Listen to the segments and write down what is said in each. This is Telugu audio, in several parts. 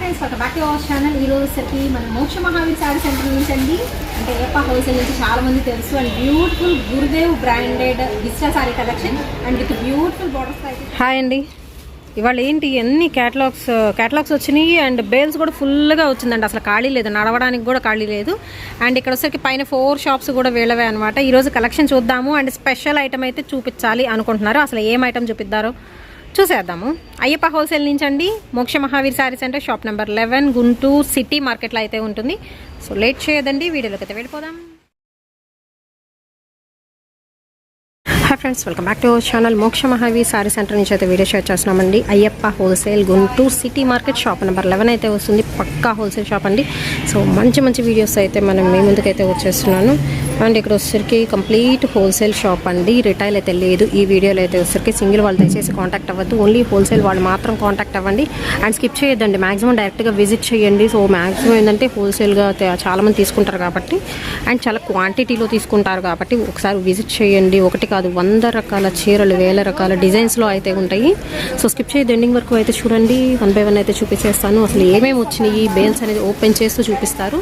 ఫ్రెండ్స్ ఒక బ్యాక్ అవర్ ఛానల్ ఈ రోజు వచ్చేసరికి మన మోక్ష మహావీర్ సారీ సెంటర్ నుంచి అండి. అంటే ఏపా హోల్సేల్ నుంచి చాలా మంది తెలుసు. అండ్ బ్యూటిఫుల్ గురుదేవ్ బ్రాండెడ్ విశ్వ sari collection and with beautiful borders hi అండి. ఇవాళ ఏంటి ఎన్ని క్యాటలాగ్స్ క్యాటలాగ్స్ వచ్చినాయి? అండ్ బేల్స్ కూడా ఫుల్గా వచ్చిందండి. అసలు ఖాళీ లేదు. నడవడానికి కూడా ఖాళీ లేదు. అండ్ ఇక్కడ వచ్చరికి పైన ఫోర్ షాప్స్ కూడా వీళ్ళవే అనమాట ఈరోజు కలెక్షన్ చూద్దాము. అండ్ స్పెషల్ ఐటమ్ అయితే చూపించాలి అనుకుంటున్నారు. అసలు ఏం ఐటమ్ చూపిద్దారో? చూసేద్దాము. అయ్యప్ప హోల్సేల్ నుంచి అండి Moksha Mahavir sari centre shop number eleven Guntur city మార్కెట్లో అయితే ఉంటుంది. సో లేట్ చేయదండి వీడియోలోకి అయితే వెళ్ళిపోదాం. Hi friends welcome back to our channel Moksha Mahavir sari centre నుంచి అయితే వీడియో షేర్ చేస్తున్నామండి. Ayyappa wholesale Guntur city market shop number eleven అయితే వస్తుంది. పక్కా హోల్సేల్ షాప్ అండి. సో మంచి మంచి వీడియోస్ అయితే మనం మీ ముందుకైతే వచ్చేస్తున్నాను. అండ్ ఇక్కడ వచ్చేసరికి కంప్లీట్ హోల్సేల్ షాప్ అండి. రిటైల్ అయితే లేదు. ఈ వీడియోలో అయితే వచ్చేసరికి సింగిల్ వాళ్ళు దయచేసి కాంటాక్ట్ అవ్వద్దు. ఓన్లీ హోల్సేల్ వాళ్ళు మాత్రం కాంటాక్ట్ అవ్వండి. అండ్ స్కిప్ చేయొద్దండి. మాక్సిమం డైరెక్ట్గా విజిట్ చేయండి. సో మాక్సిమం ఏంటంటే హోల్సేల్గా చాలామంది తీసుకుంటారు కాబట్టి. అండ్ చాలా క్వాంటిటీలో తీసుకుంటారు కాబట్టి ఒకసారి విజిట్ చేయండి. ఒకటి కాదు వంద రకాల చీరలు వేల రకాల డిజైన్స్లో అయితే ఉంటాయి. సో స్కిప్ చేయదు ఎండింగ్ వరకు అయితే చూడండి. వన్ బై వన్ అయితే చూపించేస్తాను. అసలు ఏమేమి వచ్చినాయి? బేల్స్ అనేది ఓపెన్ చేస్తూ చూపిస్తారు.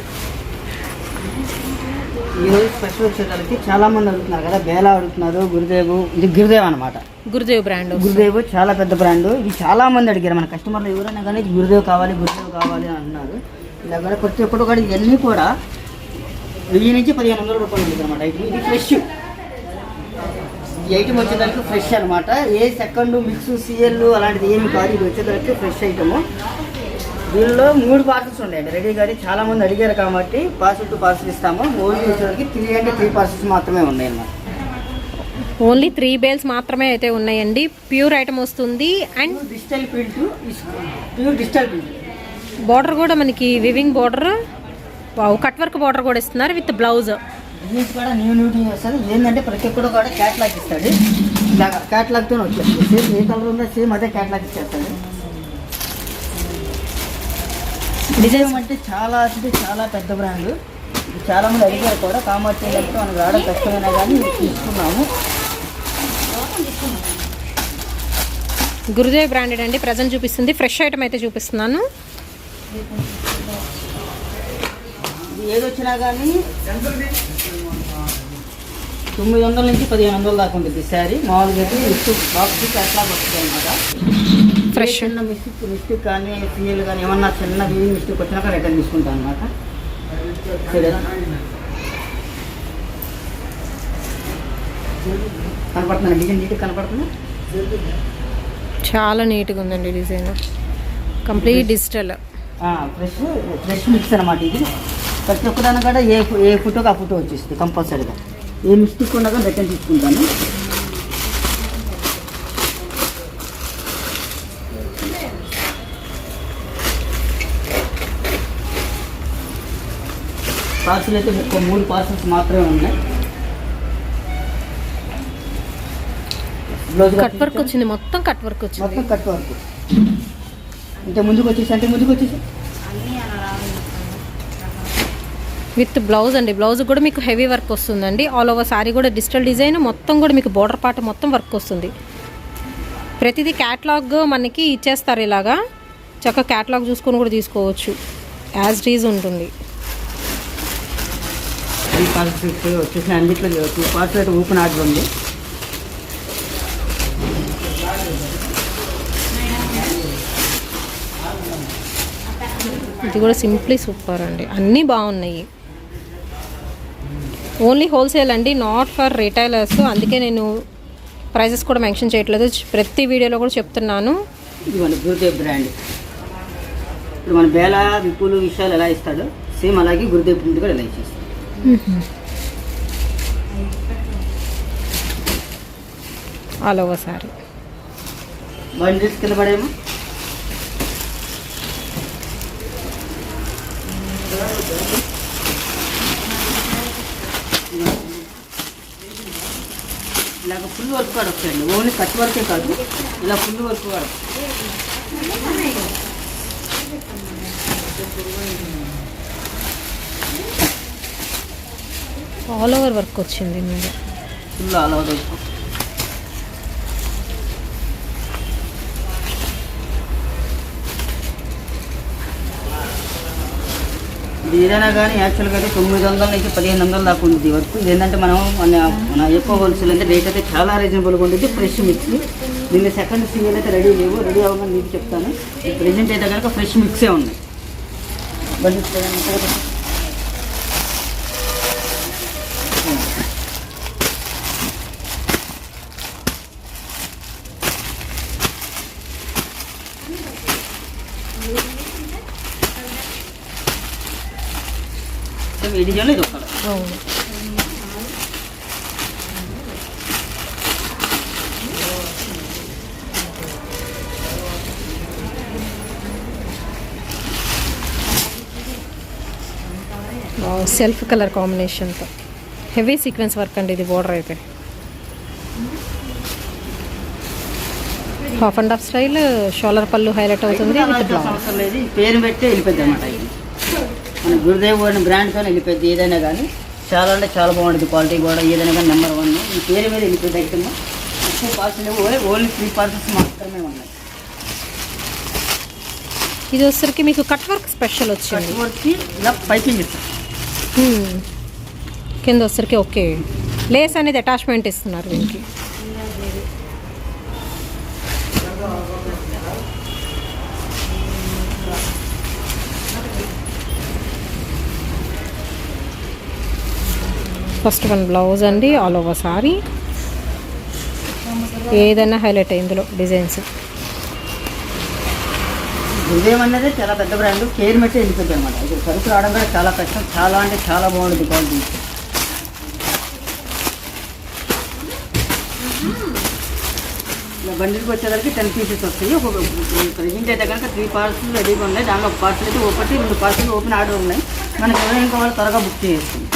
ఈరోజు స్పెషల్ వచ్చేసరికి చాలా మంది అడుగుతున్నారు కదా బేలా అడుగుతున్నారు గురుదేవు ఇది గురుదేవ్ అనమాట గురుదేవ్ బ్రాండ్. గురుదేవ్ చాలా పెద్ద బ్రాండ్. ఇది చాలా మంది అడిగారు మన కస్టమర్లు ఎవరైనా కానీ గురుదేవ్ కావాలి గురుదేవ్ కావాలి అని అంటున్నారు ఇలాగ ప్రతి ఒక్కటి కూడా ఇవన్నీ కూడా వెయ్యి నుంచి పదిహేను వందల రూపాయలు ఉంటుంది అనమాట ఇది ఇది ఫ్రెష్ ఈ ఐటమ్ వచ్చేసరికి ఫ్రెష్ అనమాట ఏ సెకండ్ మిక్స్ సిఎల్ అలాంటిది ఏమి కాదు. ఇది వచ్చేసరికి ఫ్రెష్ ఐటమ్ దీనిలో మూడు పార్సల్స్ ఉన్నాయండి రెడీ గారి చాలా మంది అడిగారు కాబట్టి పార్సల్ టు పార్సల్ ఇస్తాము. ఓన్లీ వచ్చేసరికి త్రీ అంటే త్రీ పార్సల్స్ మాత్రమే ఉన్నాయి అన్నమాట ఓన్లీ త్రీ బేల్స్ మాత్రమే అయితే ఉన్నాయండి. ప్యూర్ ఐటమ్ వస్తుంది and digital print pure digital print. Border కూడా మనకి weaving border. Cut work border కూడా ఇస్తున్నారు విత్ బ్లౌజ్. దీనికి కూడా న్యూ న్యూటీ వస్తుంది. ఏంటంటే ప్రతి ఒక్కరు కూడా క్యాట్లాగ్ ఇస్తాడు. ఇలాగా క్యాట్లాగ్తో వచ్చేస్తుంది. సేమ్ ఏ కలర్ ఉందో సేమ్ అదే క్యాట్లాగ్ ఇచ్చేస్తాడు. డిజైన్ అంటే చాలా అంటే చాలా పెద్ద బ్రాండ్ చాలా మంది అడిగారు కూడా. కామర్స్ ఏంటంటే మనకు రావడం కష్టమైనా కానీ తీసుకున్నాము. గురుదేవ్ బ్రాండెడ్ అండి. ప్రజెంట్ చూపిస్తుంది. ఫ్రెష్ ఐటమ్ అయితే చూపిస్తున్నాను. ఇది ఏది వచ్చినా కానీ తొమ్మిది వందల నుంచి పదిహేను వందల దాకా ఉంటుంది శారీ. మామూలుగా అయితే బాక్స్ క్యాట్లాగ్ వస్తుంది అనమాట Fresh. చిన్న మిస్టేక్ మిస్టేక్ కానీ ఫీల్ కానీ ఏమన్నా చిన్న మిస్టేక్ వచ్చినాక రిటర్న్ తీసుకుంటాం అనమాట కనపడుతుంది? డిజైన్ నీట్గా కనపడుతుంది? చాలా నీట్గా ఉందండి design. Complete digital. Fresh fresh mix అనమాట ఇది. ప్రతి ఒక్కదాని కూడా ఏ ఏ ఫోటోకి ఆ ఫోటో వచ్చేస్తుంది కంపల్సరీగా. ఏ మిస్టేక్ ఉన్నా కానీ రిటర్న్ తీసుకుంటాను. పార్సల్ అయితే ఒక మూడు పార్సల్స్ మాత్రమే ఉన్నాయి. బ్లౌజ్ కట్ వర్క్ వచ్చింది మొత్తం కట్ వర్క్ వచ్చింది. మొత్తం కట్ వర్క్. అంటే ముందుకు వచ్చేసి అంటే ముందుకు వచ్చేసి? విత్ బ్లౌజ్ అండి. బ్లౌజ్ కూడా మీకు హెవీ వర్క్ వస్తుందండి. ఆల్ ఓవర్ సారీ కూడా డిజిటల్ డిజైన్ మొత్తం కూడా మీకు బోర్డర్ పార్ట్ మొత్తం వర్క్ వస్తుంది. ప్రతిదీ క్యాట్లాగ్ మనకి ఇచ్చేస్తారు ఇలాగా. చక్కగా క్యాట్లాగ్ చూసుకొని కూడా తీసుకోవచ్చు. యాజ్ రీజ్ ఉంటుంది. త్రీ పార్సల్స్ వచ్చేసి అన్నిట్లో టూ అయితే ఓపెన్ ఆర్డర్ ఉంది. ఇది కూడా సింప్లీ సూపర్ అండి. అన్నీ బాగున్నాయి. ఓన్లీ హోల్సేల్ అండి నాట్ ఫర్ రిటైలర్స్. అందుకే నేను ప్రైజెస్ కూడా మెన్షన్ చేయట్లేదు. ప్రతి వీడియోలో కూడా చెప్తున్నాను. ఇది మన గురుదేవ్ బ్రాండ్. ఇప్పుడు మన బేల విప్పులు విషయాలు ఎలా ఇస్తాడో సేమ్ అలాగే గురుదేవ్ ప్రింట్ కూడా ఎలా ఇచ్చేస్తాడు. ఆల్ ఓవర్ సారీ బండిల్స్ కింద పడేమో ఇలాగ ఫుల్ వర్క్ కూడా ఓన్లీ కట్ వర్కే కాదు. ఇలా ఫుల్ వర్క్ కూడా ఆల్ ఓవర్ వర్క్ వచ్చింది మీద ఫుల్ ఆల్ ఓవర్ వర్క్ ఏదైనా కానీ యాక్చువల్గా అయితే తొమ్మిది వందల నుంచి పదిహేను వందల దాకా ఉంది ఈ వర్క్ ఏంటంటే మనం మన మన ఎక్కువ హోల్సేల్ అంటే రేట్ అయితే చాలా రీజనబుల్గా ఉంటుంది. ఫ్రెష్ మిక్స్ దీన్ని సెకండ్ సింగిల్ అయితే రెడీ లేవు. రెడీ అవ్వమని మీకు చెప్తాను. ప్రెజెంట్ అయితే కనుక ఫ్రెష్ మిక్సే ఉన్నాయి అవును సెల్ఫ్ కలర్ కాంబినేషన్తో. హెవీ సీక్వెన్స్ వర్క్ అండి ఇది బోర్డర్ అయితే. హాఫ్ అండ్ హాఫ్ స్టైల్ షోలర్ పళ్ళు హైలైట్ అవుతుంది విత్ బ్లౌజ్. పేరు పెట్టి వెళ్ళిపోద్ది ఇది. మన గురుదేవ్ అనే బ్రాండ్తో వెళ్ళిపోద్ది ఏదైనా కానీ. చాలా అంటే చాలా బాగుంటుంది క్వాలిటీ కూడా ఏదైనా కానీ నెంబర్ వన్ ఈ పేరు మీద వెళ్ళిపోద్ది ఐటమ్ ఎక్కువ పార్సల్ ఓన్లీ త్రీ పార్సల్స్ మాత్రమే ఉన్నాయి. ఇది వచ్చరికి మీకు కట్ వర్క్ స్పెషల్ వచ్చింది. కట్టుబడికి ఇలా పైపింగ్. కింద వచ్చరికి ఓకే లేస్ అనేది అటాచ్మెంట్ ఇస్తున్నారు దీనికి. ఫస్ట్ వన్ బ్లౌజ్ అండి ఆల్ ఓవర్ సారీ ఏదైనా హైలైట్ ఇందులో డిజైన్స్ గురుదేవ్ అనేది చాలా పెద్ద బ్రాండ్ కేర్ మెట్టే వెళ్ళిపోద్ది అనమాట ఇది సరుకు రావడం కూడా చాలా కష్టం చాలా అంటే చాలా బాగుంటుంది క్వాలిటీ ఇలా బండికి వచ్చేసరికి టెన్ పీసెస్ వస్తాయి. ఒక ప్రజెంట్ అయితే కనుక త్రీ పార్సల్ రెడీగా ఉన్నాయి. దానిలో ఒక పార్సల్ అయితే ఒకటి రెండు పార్సల్ ఓపెన్ ఆర్డర్ ఉన్నాయి. మనకి ఎవరైనా కావాలో త్వరగా బుక్ చేసేస్తుంది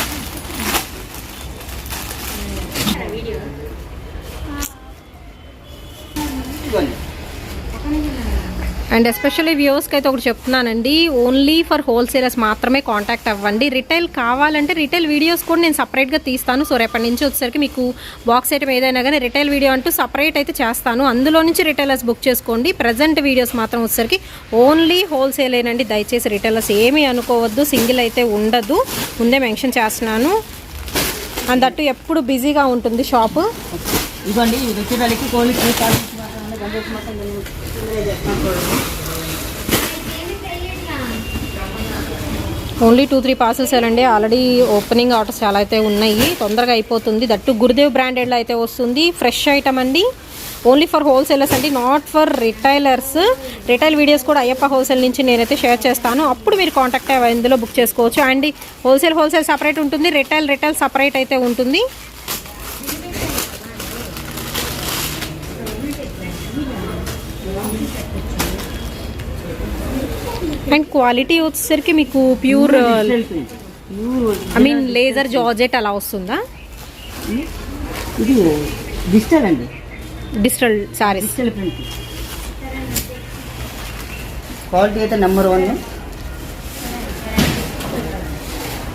అండ్ ఎస్పెషల్లీ వ్యూవర్స్కి అయితే ఒకటి చెప్తున్నానండి ఓన్లీ ఫర్ హోల్సేలర్స్ మాత్రమే కాంటాక్ట్ అవ్వండి. రిటైల్ కావాలంటే రిటైల్ వీడియోస్ కూడా నేను సపరేట్గా తీస్తాను. సో రేపటి నుంచి వచ్చేసరికి మీకు బాక్స్ ఐటమ్ ఏదైనా కానీ రిటైల్ వీడియో అంటూ సపరేట్ అయితే చేస్తాను. అందులో నుంచి రిటైలర్స్ బుక్ చేసుకోండి. ప్రజెంట్ వీడియోస్ మాత్రం వచ్చేసరికి ఓన్లీ హోల్సేలేనండి. దయచేసి రిటైలర్స్ ఏమీ అనుకోవద్దు. సింగిల్ అయితే ఉండదు. ముందే మెన్షన్ చేస్తున్నాను. అండ్ దట్టు ఎప్పుడు బిజీగా ఉంటుంది షాపు. ఇవ్వండి ఇది వచ్చేదానికి కోళ్ళి ఓన్లీ టూ త్రీ పార్సల్స్ అండి ఆల్రెడీ ఓపెనింగ్ ఆర్డర్స్ చాలా అయితే ఉన్నాయి. తొందరగా అయిపోతుంది. దట్టు గురుదేవ్ బ్రాండెడ్లో అయితే వస్తుంది. ఫ్రెష్ ఐటమ్ అండి. ఓన్లీ ఫర్ హోల్సేలర్స్ అండి not for retailers. Retail videos కూడా అయ్యప్ప హోల్సేల్ నుంచి నేనైతే షేర్ చేస్తాను. అప్పుడు మీరు కాంటాక్ట్ అయ్యి ఇందులో బుక్ చేసుకోవచ్చు. అండ్ హోల్సేల్ హోల్సేల్ సపరేట్ ఉంటుంది. రిటైల్ రిటైల్ సపరేట్ అయితే ఉంటుంది. అండ్ క్వాలిటీ వచ్చేసరికి మీకు pure I mean laser georgette అలా వస్తుందా? ఇది డిజిటల్ అండి. Digital saris digital print. Quality అయితే నెంబర్ వన్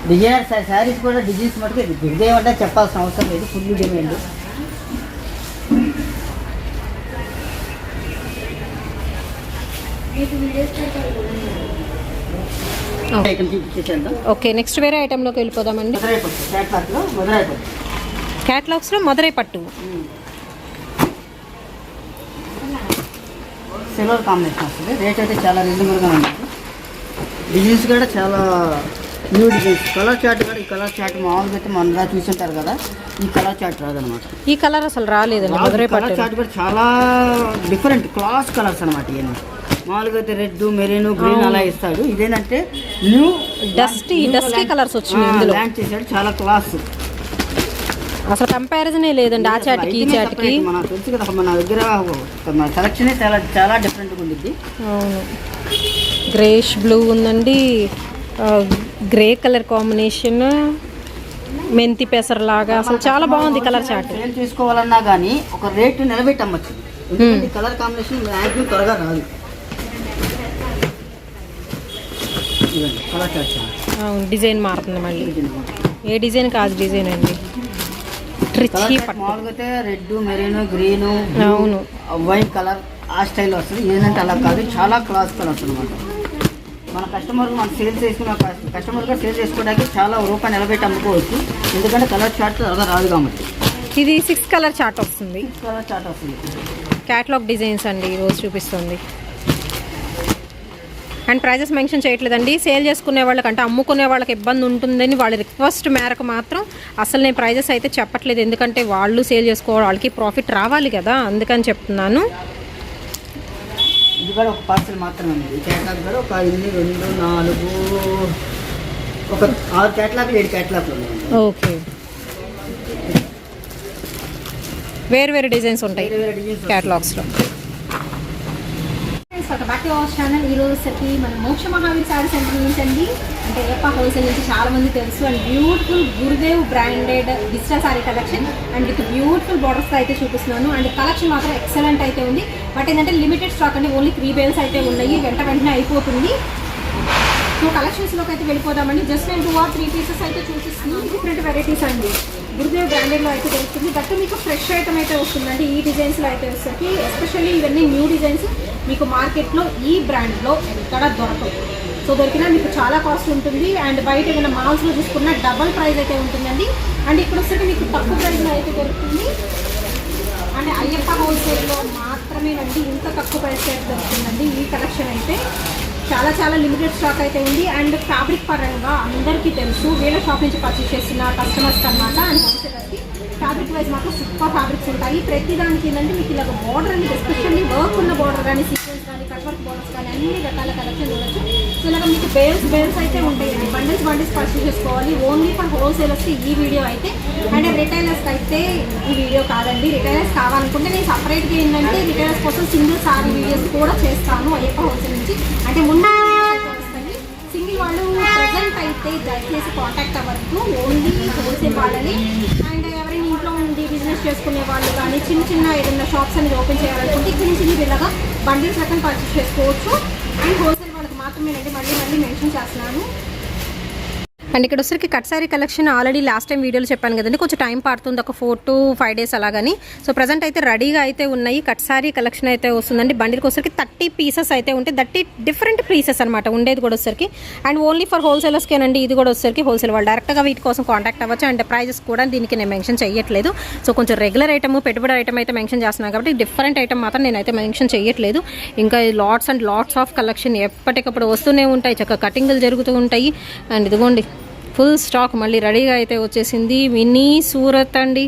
డిజైనర్ శారీస్ కూడా డిజైన్స్ మటుకు అంటే చెప్పాల్సిన అవసరం లేదు. ఫుల్ డిమాండ్ ఐటమ్ చూపించేసేద్దాం ఓకే నెక్స్ట్ వేరే ఐటెంలోకి వెళ్ళిపోదామండి. మధురై పట్టు క్యాటలాగ్స్లో మదురై పట్టు. సిల్వర్ కాంబినేషన్ వస్తుంది. రేట్ అయితే చాలా రీజనబుల్గా ఉంది. డిజైన్స్ కూడా చాలా న్యూ డిజైన్స్ కలర్ చార్ట్ కూడా ఈ కలర్ చార్ట్ మామూలుగా అయితే మన చూస్తుంటారు కదా ఈ కలర్ చార్ట్ రాదనమాట. ఈ కలర్ అసలు రాలేదండి మదురై కలర్ పట్టు. చార్ట్ కూడా చాలా డిఫరెంట్ క్లాస్ కలర్స్ అనమాట ఇవన్నీ మామూలుగా అయితే రెడ్ మెరీన్ గ్రీన్ అలా ఇస్తాడు. ఇదేంటంటే న్యూ Dusty, dusty colours వచ్చినాయి ఇందులో. ల్యాండ్ చేశాడు. చాలా క్లాస్ అసలు కంపారిజనే లేదండి. ఆ చాటికి ఈ చాటికి మన తెలుసు కదా. మన దగ్గర మన సెలక్షన్ చాలా చాలా డిఫరెంట్గా ఉండిద్ది. అవును. గ్రేష్ బ్లూ ఉందండి. గ్రే కలర్ కాంబినేషన్ మెంతి పెసరలాగా అసలు చాలా బాగుంది కలర్ చాట్ సేల్ చేసుకోవాలన్నా కానీ ఒక రేటు నిలబెట్టి అమ్మచ్చు ఎందుకంటే కలర్ కాంబినేషన్ మ్యాక్సిమం త్వరగా రాదు. అవును డిజైన్ మారుతుంది మళ్ళీ. ఏ డిజైన్ కాదు డిజైన్ అండి. ట్రిచ్చి మామూలుగా అయితే రెడ్ మెరీన్ గ్రీన్ అవును. వైట్ కలర్ ఆ స్టైల్ వస్తుంది. ఏంటంటే అలా కాదు. చాలా క్లాస్ కలర్స్ అనమాట మన కస్టమర్ మనం సేల్ చేసుకున్న కస్టమర్గా సేల్ చేసుకోవడానికి చాలా రూపాయి నిలబెట్టి అమ్ముకోవచ్చు. ఎందుకంటే కలర్ చార్ట్ త్వరగా రాదు కాబట్టి. ఇది సిక్స్ కలర్ చార్ట్ వస్తుంది. కలర్ చార్ట్ వస్తుంది. క్యాట్లాగ్ డిజైన్స్ అండి ఈరోజు చూపిస్తుంది. అండ్ ప్రైజెస్ మెన్షన్ చేయట్లేదండి. సేల్ చేసుకునే వాళ్ళకంటే అమ్ముకునే వాళ్ళకి ఇబ్బంది ఉంటుందని వాళ్ళ రిక్వెస్ట్ మేరకు మాత్రం అసలు నేను ప్రైజెస్ అయితే చెప్పట్లేదు. ఎందుకంటే వాళ్ళు సేల్ చేసుకోవాలి వాళ్ళకి ప్రాఫిట్ రావాలి కదా అందుకని చెప్తున్నాను. ఇది కూడా ఒక పార్సల్ మాత్రమే ఉంది ఈ క్యాట్లాగ్ కూడా ఒక ఎనిమిది రెండు నాలుగు ఒక ఆరు క్యాట్లాగ్లు ఏడు క్యాట్లాగ్లు ఉన్నాయి. ఓకే. వేరు వేరు డిజైన్స్ ఉంటాయి క్యాటలాగ్స్లో welcome back to our channel ఈ రోజు మన మోక్ష మహావీర్ సారీ సెంటర్ నుంచి అండి. అంటే ఎప్ప హోల్సేల్ నుంచి చాలా మంది తెలుసు. And beautiful Gurudev branded digital sari collection and with beautiful borders అయితే చూపిస్తున్నాను. అండ్ కలెక్షన్ మాత్రం ఎక్సలెంట్ అయితే ఉంది. బట్ ఏంటంటే లిమిటెడ్ స్టాక్ అండి. ఓన్లీ త్రీ బేల్స్ అయితే ఉన్నాయి. వెంట వెంటనే అయిపోతుంది. సో కలెక్షన్స్లోకి అయితే వెళ్ళిపోదామండి. జస్ట్ నేను టూ ఆర్ త్రీ పీసెస్ అయితే చూపిస్తున్నాను డిఫరెంట్ వెరైటీస్ అండి. గురుదేవ్ బ్రాండెడ్లో అయితే దొరుకుతుంది బట్ మీకు ఫ్రెష్ ఐటమ్ అయితే వస్తుందండి. ఈ డిజైన్స్లో అయితే వచ్చేసరికి ఎస్పెషల్లీ ఇవన్నీ న్యూ డిజైన్స్ మీకు మార్కెట్లో ఈ బ్రాండ్లో ఎక్కడ దొరకదు. సో దొరికినా మీకు చాలా కాస్ట్ ఉంటుంది. అండ్ బయట ఏమైనా మాల్స్లో చూసుకున్న డబల్ ప్రైస్ అయితే ఉంటుందండి. అండ్ ఇక్కడ వచ్చేసి మీకు తక్కువ ప్రైస్లో అయితే దొరుకుతుంది. అండ్ అయ్యప్ప హోల్సేల్లో మాత్రమేనండి ఇంత తక్కువ ప్రైస్ అయితే దొరుకుతుందండి ఈ కలెక్షన్ అయితే. చాలా చాలా లిమిటెడ్ స్టాక్ అయితే ఉంది. అండ్ ఫ్యాబ్రిక్ పరంగా అందరికీ తెలుసు వీళ్ళ షాప్ నుంచి పర్చేస్ చేసిన కస్టమర్స్ అనమాట అండ్ హోల్సేలర్కి ఫ్యాబ్రిక్ వైజ్ మాత్రం సూపర్ ఫ్యాబ్రిక్స్ ఉంటాయి. ప్రతి దానికి ఏంటంటే మీకు ఇలాగ బార్డర్ అనేది ఎస్పెషల్లీ వర్క్ ఉన్న బార్డర్ కానీ కట్ వర్క్ కానీ అన్ని రకాల కలెక్షన్ చూడొచ్చు సో ఇలాగ మీకు బేల్స్ బేల్స్ అయితే ఉంటాయండి బండిల్స్ బండిల్స్ పర్చేస్ చేసుకోవాలి. ఓన్లీ ఫర్ హోల్సేలర్స్కి ఈ వీడియో అయితే. అండ్ రిటైలర్స్కి అయితే ఈ వీడియో కాదండి. రిటైలర్స్ కావాలనుకుంటే నేను సపరేట్గా ఏంటంటే రిటైలర్స్ కోసం సింగిల్ సారీ వీడియోస్ కూడా చేస్తాను అయ్యప్ప హోల్సేల్ నుంచి. అంటే ముందు సింగిల్ వాళ్ళు ప్రజెంట్ అయితే దయచేసి కాంటాక్ట్ అవ్వద్దు. ఓన్లీ హోల్సేల్ వాళ్ళని. అండ్ ఎవరైనా ఇంట్లో ఉండి బిజినెస్ చేసుకునే వాళ్ళు కానీ చిన్న చిన్న ఏదైనా షాప్స్ అనేది ఓపెన్ చేయాలనుకుంటే చిన్న చిన్న ఇలాగా బండిల్స్ రకం పర్చేస్ చేసుకోవచ్చు. అండ్ హోల్సేల్ వాళ్ళకి మాత్రమేనండి మళ్ళీ మళ్ళీ మెన్షన్ చేస్తున్నాను. అండ్ ఇక్కడ వచ్చరికి cut sari collection already last time వీడియోలో చెప్పాను కదండి కొంచెం టైం పడుతుంది ఒక ఫోర్ టు ఫైవ్ డేస్ అలాగని. సో ప్రజెంట్ అయితే రెడీగా అయితే ఉన్నాయి కట్ సారీ కలెక్షన్ అయితే వస్తుందండి. బండిల్కి వచ్చరికి థర్టీ పీసెస్ అయితే ఉంటాయి థర్టీ డిఫరెంట్ పీసెస్ అనమాట ఉండేది కూడా వచ్చరికి అండ్ ఓన్లీ ఫర్ హోల్సేలర్స్కేనండి ఇది కూడా వచ్చరికి హోల్సేల్ వాళ్ళు డైరెక్ట్గా వీటి కోసం కాంటాక్ట్ అవ్వచ్చు. అండ్ ప్రైజెస్ కూడా దీనికి నేను మెన్షన్ చేయట్లేదు సో కొంచెం రెగ్యులర్ ఐటమ్ పెట్టుబడి ఐటమ్ అయితే మెన్షన్ చేస్తున్నాను కాబట్టి డిఫరెంట్ ఐటమ్ మాత్రం నేనైతే మెన్షన్ చేయట్లేదు ఇంకా lots and lots of collection ఎప్పటికప్పుడు వస్తూనే ఉంటాయి చక్కగా కటింగ్లు జరుగుతూ ఉంటాయి. అండ్ ఇదిగోండి ఫుల్ స్టాక్ మళ్ళీ రెడీగా అయితే వచ్చేసింది. మినీ సూరత్ అండి.